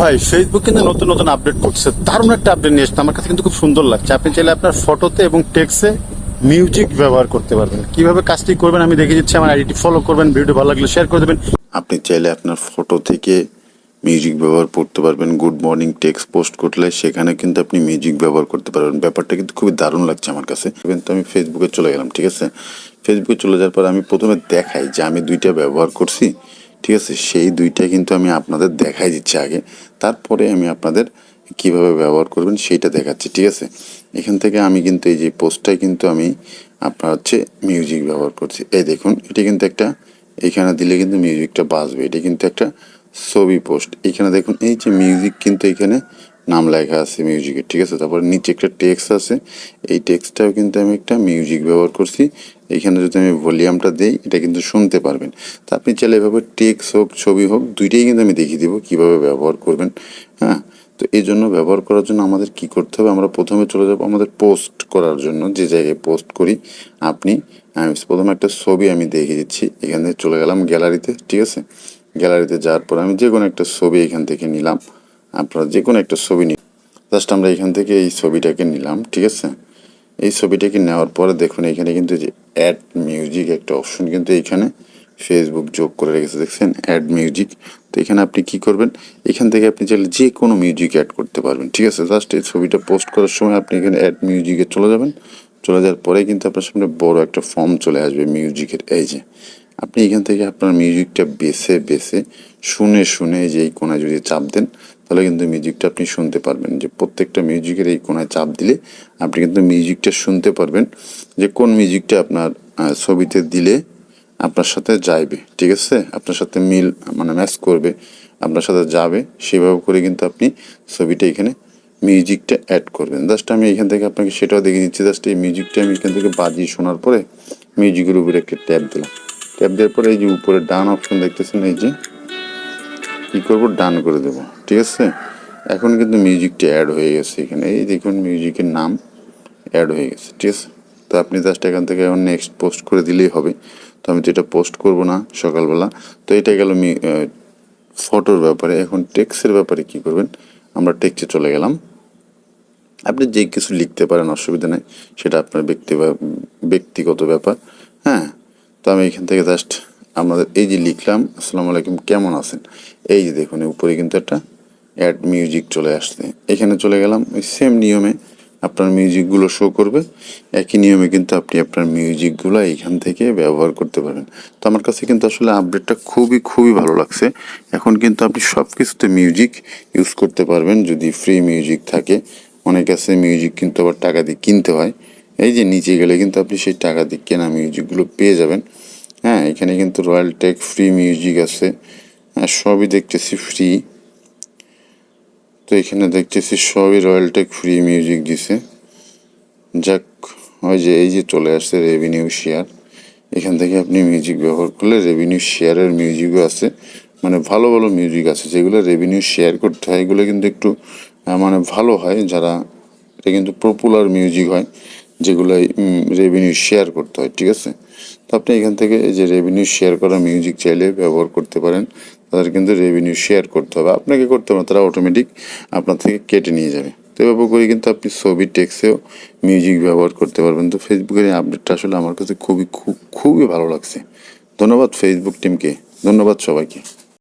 ভাই ফেসবুক কিন্তু নতুন নতুন আপডেট করছে। দারুণ একটা আপডেট নিয়ে এসছে। আমার কাছে কিন্তু খুব সুন্দর লাগছে। আপনি চাইলে আপনার ফটোতে এবং টেক্সে মিউজিক ব্যবহার করতে পারবেন। কীভাবে কাজটি করবেন আমি দেখে দিচ্ছি। আমার আইডিটি ফলো করবেন ভিডিও ভালো লাগলে শেয়ার করে দেবেন। আপনি চাইলে আপনার ফটো থেকে মিউজিক ব্যবহার করতে পারবেন। গুড মর্নিং টেক্সট পোস্ট করলে সেখানে কিন্তু আপনি মিউজিক ব্যবহার করতে পারবেন। ব্যাপারটা কিন্তু খুবই দারুণ লাগছে আমার কাছে। ইভেন তো আমি ফেসবুকে চলে গেলাম, ঠিক আছে? ফেসবুকে চলে যাওয়ার পর আমি প্রথমে দেখাই যে আমি দুইটা ব্যবহার করছি। ঠিক আছে, সেই দুইটা কিন্তু আমি আপনাদের দেখাই দিচ্ছি আগে। তারপরে আমি আপনাদের কীভাবে ব্যবহার করবেন সেইটা দেখাচ্ছি, ঠিক আছে? এখান থেকে আমি কিন্তু এই যে পোস্টটাই কিন্তু আমি আপনার হচ্ছে মিউজিক ব্যবহার করছি। এই দেখুন, এটা কিন্তু একটা, এখানে দিলে কিন্তু মিউজিকটা বাজবে। এটা কিন্তু একটা ছবি পোস্ট। এখানে দেখুন, এই যে মিউজিক কিন্তু এখানে নাম লেখা আছে মিউজিকের ঠিক আছে? তারপর নিচে একটা টেক্সট আছে, এই টেক্সটটাও কিন্তু আমি একটা মিউজিক ব্যবহার করছি। এখানে যদি আমি ভলিউমটা দিই, এটা কিন্তু শুনতে পারবেন। তা আপনি চাইলে এভাবে টেক্স হোক, ছবি হোক, দুইটাই কিন্তু আমি দেখিয়ে দিব কীভাবে ব্যবহার করবেন হ্যাঁ? তো এই জন্য ব্যবহার করার জন্য আমাদের কি করতে হবে? আমরা প্রথমে চলে যাব আমাদের পোস্ট করার জন্য, যে জায়গায় পোস্ট করি, আপনি প্রথমে একটা ছবি আমি দেখিয়ে দিচ্ছি, এখান চলে গেলাম গ্যালারিতে ঠিক আছে? গ্যালারিতে যাওয়ার পর আমি যে কোনো একটা ছবি এখান থেকে নিলাম। আপনারা যে কোনো একটা ছবি নিন। জাস্ট আমরা এখান থেকে এই ছবিটাকে নিলাম, ঠিক আছে? এই ছবিটাকে নেওয়ার পরে দেখুন, এখানে কিন্তু যে অ্যাড মিউজিক একটা অপশন কিন্তু এখানে ফেসবুক যোগ করে রেখেছে, দেখছেন? অ্যাড মিউজিক তো এখানে আপনি কি করবেন? এখান থেকে আপনি চাইলে যে কোনো মিউজিক অ্যাড করতে পারবেন, ঠিক আছে? জাস্ট এই ছবিটা পোস্ট করার সময় আপনি এখানে অ্যাড মিউজিকে চলে যাবেন। চলে যাওয়ার পরে কিন্তু আপনার সামনে বড় একটা ফর্ম চলে আসবে মিউজিকের এই যে। আপনি এখান থেকে আপনার মিউজিকটা বেছে বেছে, শুনে শুনে যে এই কোনায় যদি চাপ দেন, তাহলে কিন্তু মিউজিকটা আপনি শুনতে পারবেন। যে প্রত্যেকটা মিউজিকের এই কোনায় চাপ দিলে আপনি কিন্তু মিউজিকটা শুনতে পারবেন যে কোন মিউজিকটা আপনার ছবিতে দিলে আপনার সাথে যাইবে। ঠিক আছে? আপনার সাথে মিল মানে ম্যাচ করবে, আপনার সাথে যাবে, সেভাবে করে কিন্তু আপনি ছবিটা এখানে মিউজিকটা অ্যাড করবেন। জাস্ট আমি এখান থেকে আপনাকে সেটাও দেখে দিচ্ছি জাস্ট এই মিউজিকটা আমি এখান থেকে বাজিয়ে শোনার পরে মিউজিকের উপরে একটা ট্যাপ দিলাম। ট্যাপ দেওয়ার পরে এই যে উপরে ডান অপশন দেখতেছেন, এই যে কী করব? ডান করে দেবো। ঠিক আছে? এখন কিন্তু মিউজিকটা অ্যাড হয়ে গেছে এখানে। এই দেখুন মিউজিকের নাম অ্যাড হয়ে গেছে। ঠিক আছে? তো আপনি জাস্ট এখান থেকে এখন নেক্সট পোস্ট করে দিলেই হবে। তো আমি তো এটা পোস্ট করব না সকালবেলা। তো এটা গেল আমি ফটোর ব্যাপারে। এখন টেক্সের ব্যাপারে কি করবেন? আমরা টেক্সে চলে গেলাম। আপনি যে কিছু লিখতে পারেন, অসুবিধা নেই। সেটা আপনার ব্যক্তি ব্যক্তিগত ব্যাপার। হ্যাঁ? তো আমি এখান থেকে জাস্ট আমাদের এই যে লিখলাম, আসসালামু আলাইকুম, কেমন আছেন? এই যে দেখুন উপরে কিন্তু একটা অ্যাড মিউজিক চলে আসছে। এখানে চলে গেলাম ওই সেম নিয়মে আপনার মিউজিকগুলো শো করবে। একই নিয়মে কিন্তু আপনি আপনার মিউজিকগুলো এইখান থেকে ব্যবহার করতে পারবেন তো আমার কাছে কিন্তু আসলে আপডেটটা খুবই খুবই ভালো লাগছে। এখন কিন্তু আপনি সব কিছুতে মিউজিক ইউজ করতে পারবেন। যদি ফ্রি মিউজিক থাকে, অনেক আছে মিউজিক কিন্তু আবার টাকা দিয়ে কিনতে হয়। এই যে নিচে গেলে কিন্তু আপনি সেই টাকা দিয়ে কেনা মিউজিকগুলো পেয়ে যাবেন। হ্যাঁ এখানে কিন্তু রয়্যাল টেক ফ্রি মিউজিক আছে। হ্যাঁ সবই দেখতেছি ফ্রি তো এখানে দেখতেছি সবই রয়্যাল টেক ফ্রি মিউজিক দিছে। যাক, ওই যে, এই যে চলে আসছে রেভিনিউ শেয়ার এখান থেকে আপনি মিউজিক ব্যবহার করলে রেভিনিউ শেয়ারের মিউজিকও আছে। মানে ভালো ভালো মিউজিক আছে, যেগুলো রেভিনিউ শেয়ার করতে হয়, এগুলো কিন্তু একটু মানে ভালো হয়। যারা, এটা কিন্তু পপুলার মিউজিক হয়। যেগুলো রেভিনিউ শেয়ার করতে হয়, ঠিক আছে? তো আপনি এখান থেকে এই যে রেভিনিউ শেয়ার করা মিউজিক চাইলে ব্যবহার করতে পারেন। তাদের কিন্তু রেভিনিউ শেয়ার করতে হবে। আপনাকে করতে হবে তারা অটোমেটিক আপনার থেকে কেটে নিয়ে যাবে। তো এভাবে করে কিন্তু আপনি ছবি টেক্সেও মিউজিক ব্যবহার করতে পারবেন। তো ফেসবুকের এই আপডেটটা আসলে আমার কাছে খুবই, খুব, খুবই ভালো লাগছে। ধন্যবাদ ফেসবুক টিমকে ধন্যবাদ সবাইকে।